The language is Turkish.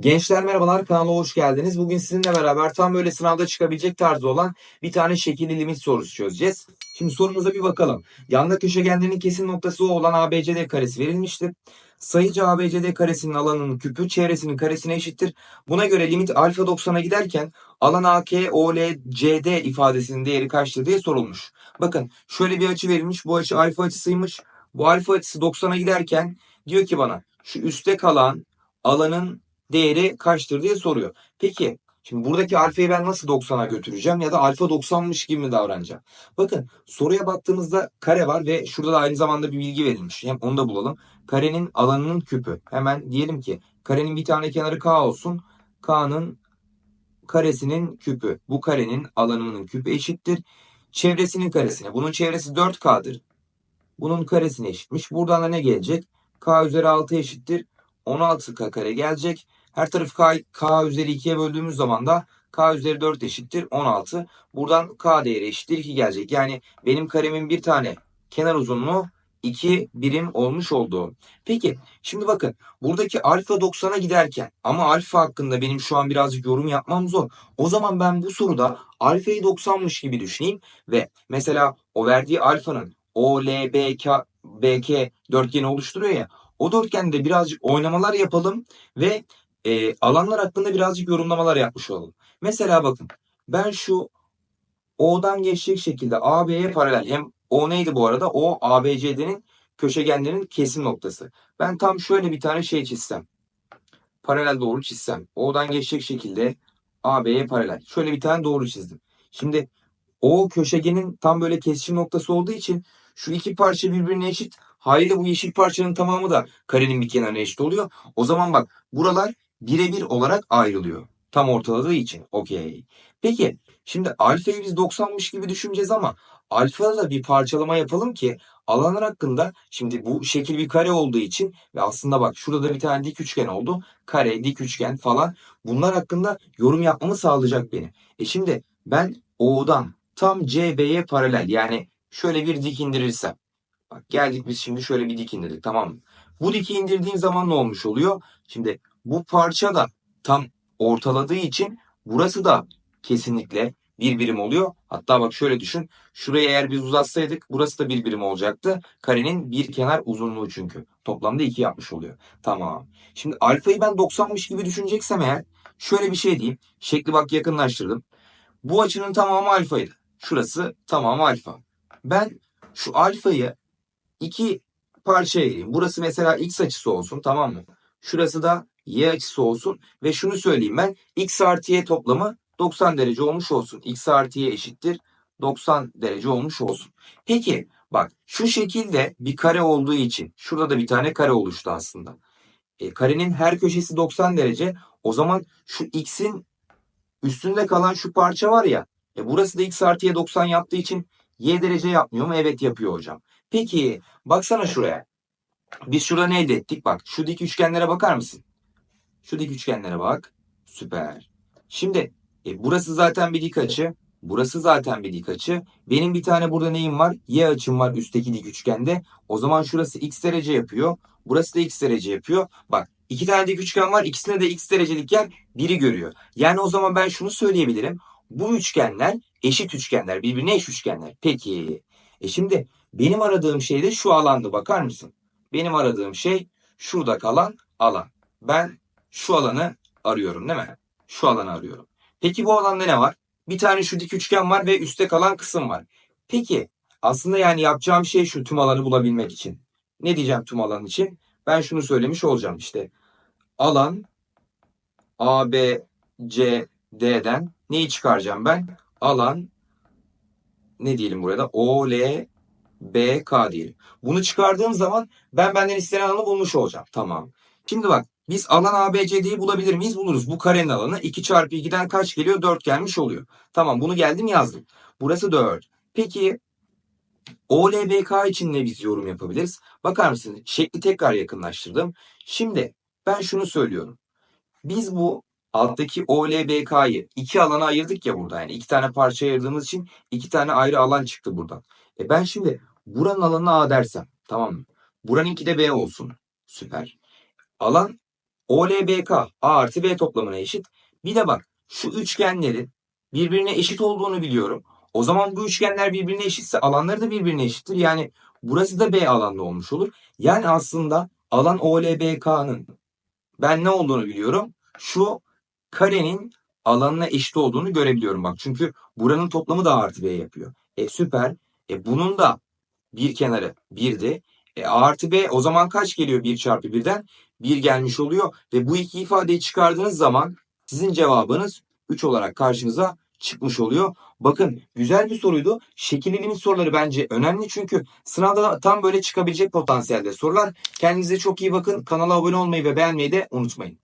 Gençler merhabalar kanala hoş geldiniz. Bugün sizinle beraber tam böyle sınavda çıkabilecek tarzda olan bir tane şekilli limit sorusu çözeceğiz. Şimdi sorumuza bir bakalım. Yanda köşegenlerin kesim noktası o olan ABCD karesi verilmiştir. Sayıcı ABCD karesinin alanının küpü çevresinin karesine eşittir. Buna göre limit alfa 90'a giderken alan AK, OL, CD ifadesinin değeri kaçtır diye sorulmuş. Bakın şöyle bir açı verilmiş. Bu açı alfa açısıymış. Bu alfa açısı 90'a giderken diyor ki bana şu üstte kalan alanın değeri kaçtır diye soruyor. Peki şimdi buradaki alfayı ben nasıl 90'a götüreceğim ya da alfa 90'mış gibi mi davranacağım? Bakın soruya baktığımızda kare var ve şurada da aynı zamanda bir bilgi verilmiş. Hem onu da bulalım. Karenin alanının küpü. Hemen diyelim ki karenin bir tane kenarı k olsun. K'nın karesinin küpü. Bu karenin alanının küpü eşittir. Çevresinin karesine. Bunun çevresi 4K'dır. Bunun karesine eşitmiş. Buradan da ne gelecek? K üzeri 6 eşittir. 16K kare gelecek. Her tarafı K, K üzeri 2'ye böldüğümüz zaman da K üzeri 4 eşittir 16. Buradan K değeri eşittir 2 gelecek. Yani benim karemin bir tane kenar uzunluğu 2 birim olmuş oldu. Peki şimdi bakın buradaki alfa 90'a giderken ama alfa hakkında benim şu an birazcık yorum yapmam zor. O zaman ben bu soruda alfayı 90'mış gibi düşüneyim ve mesela o verdiği alfanın O, L, B, K, BK dörtgeni oluşturuyor ya. O dörtgende birazcık oynamalar yapalım ve e, alanlar hakkında birazcık yorumlamalar yapmış olalım. Mesela bakın ben şu O'dan geçecek şekilde AB'ye paralel hem O neydi bu arada? O ABCD'nin köşegenlerin kesim noktası. Ben tam şöyle bir tane şey çizsem. Paralel doğru çizsem. O'dan geçecek şekilde AB'ye paralel. Şöyle bir tane doğru çizdim. Şimdi o köşegenin tam böyle kesişim noktası olduğu için şu iki parça birbirine eşit. Haliyle bu yeşil parçanın tamamı da karenin bir kenarına eşit oluyor. O zaman bak buralar birebir olarak ayrılıyor. Tam ortaladığı için. Okey. Peki şimdi alfayı biz 90'mış gibi düşüneceğiz ama alfada da bir parçalama yapalım ki alanlar hakkında şimdi bu şekil bir kare olduğu için ve aslında bak şurada da bir tane dik üçgen oldu. Kare, dik üçgen falan bunlar hakkında yorum yapmamı sağlayacak beni. E şimdi ben O'dan tam CB'ye paralel yani şöyle bir dik indirirsem. Bak geldik biz şimdi şöyle bir dik indirdik tamam mı? Bu diki indirdiğim zaman ne olmuş oluyor? Şimdi bu parça da tam ortaladığı için burası da kesinlikle bir birim oluyor. Hatta bak şöyle düşün. Şurayı eğer biz uzatsaydık burası da bir birim olacaktı. Karenin bir kenar uzunluğu çünkü. Toplamda 2 yapmış oluyor. Tamam. Şimdi alfayı ben 90'mış gibi düşüneceksem eğer şöyle bir şey diyeyim. Şekli bak yakınlaştırdım. Bu açının tamamı alfaydı. Şurası tamamı alfa. Ben şu alfayı iki parçaya ayırayım. Burası mesela x açısı olsun tamam mı? Şurası da y açısı olsun. Ve şunu söyleyeyim ben x artı y toplamı 90 derece olmuş olsun. x artı y eşittir 90 derece olmuş olsun. Peki bak şu şekilde bir kare olduğu için şurada da bir tane kare oluştu aslında. E, karenin her köşesi 90 derece. O zaman şu x'in üstünde kalan şu parça var ya. E, burası da x artı y 90 yaptığı için y derece yapmıyor mu? Evet yapıyor hocam. Peki baksana şuraya. Biz şurada ne elde ettik? Bak şu dik üçgenlere bakar mısın? Şu dik üçgenlere bak. Süper. Şimdi e, burası zaten bir dik açı. Burası zaten bir dik açı. Benim bir tane burada neyim var? Y açım var üstteki dik üçgende. O zaman şurası x derece yapıyor. Burası da x derece yapıyor. Bak iki tane dik üçgen var. İkisine de x derecelik yer biri görüyor. Yani o zaman ben şunu söyleyebilirim. Bu üçgenler eşit üçgenler. Birbirine eş üçgenler. Peki. E şimdi benim aradığım şey de şu alandı. Bakar mısın? Benim aradığım şey şurada kalan alan. Ben şu alanı arıyorum değil mi? Şu alanı arıyorum. Peki bu alanda ne var? Bir tane şu dik üçgen var ve üstte kalan kısım var. Peki aslında yani yapacağım şey şu tüm alanı bulabilmek için. Ne diyeceğim tüm alan için? Ben şunu söylemiş olacağım işte. Alan A, B, C, D'den neyi çıkaracağım ben? Alan ne diyelim burada? O, L, B, K diyelim. Bunu çıkardığım zaman ben benden istenen alanı bulmuş olacağım. Tamam. Şimdi bak biz alan ABCD'yi bulabilir miyiz? Buluruz. Bu karenin alanı 2 çarpı 2'den kaç geliyor? 4 gelmiş oluyor. Tamam bunu geldim yazdım. Burası 4. Peki OLBK için ne biz yorum yapabiliriz? Bakar mısınız? Şekli tekrar yakınlaştırdım. Şimdi ben şunu söylüyorum. Biz bu alttaki OLBK'yı iki alana ayırdık ya burada. Yani iki tane parça ayırdığımız için iki tane ayrı alan çıktı buradan. E ben şimdi buranın alanına A dersem tamam mı? Buranınki de B olsun. Süper. Alan OLBK A artı B toplamına eşit. Bir de bak şu üçgenlerin birbirine eşit olduğunu biliyorum. O zaman bu üçgenler birbirine eşitse alanları da birbirine eşittir. Yani burası da B alanda olmuş olur. Yani aslında alan OLBK'nın ben ne olduğunu biliyorum. Şu karenin alanına eşit olduğunu görebiliyorum bak. Çünkü buranın toplamı da A artı B yapıyor. E süper. E bunun da bir kenarı 1'di. E A artı B o zaman kaç geliyor 1 çarpı 1'den? 1 gelmiş oluyor. Ve bu iki ifadeyi çıkardığınız zaman sizin cevabınız 3 olarak karşınıza çıkmış oluyor. Bakın güzel bir soruydu. Şekil limit soruları bence önemli çünkü sınavda tam böyle çıkabilecek potansiyelde sorular. Kendinize çok iyi bakın. Kanala abone olmayı ve beğenmeyi de unutmayın.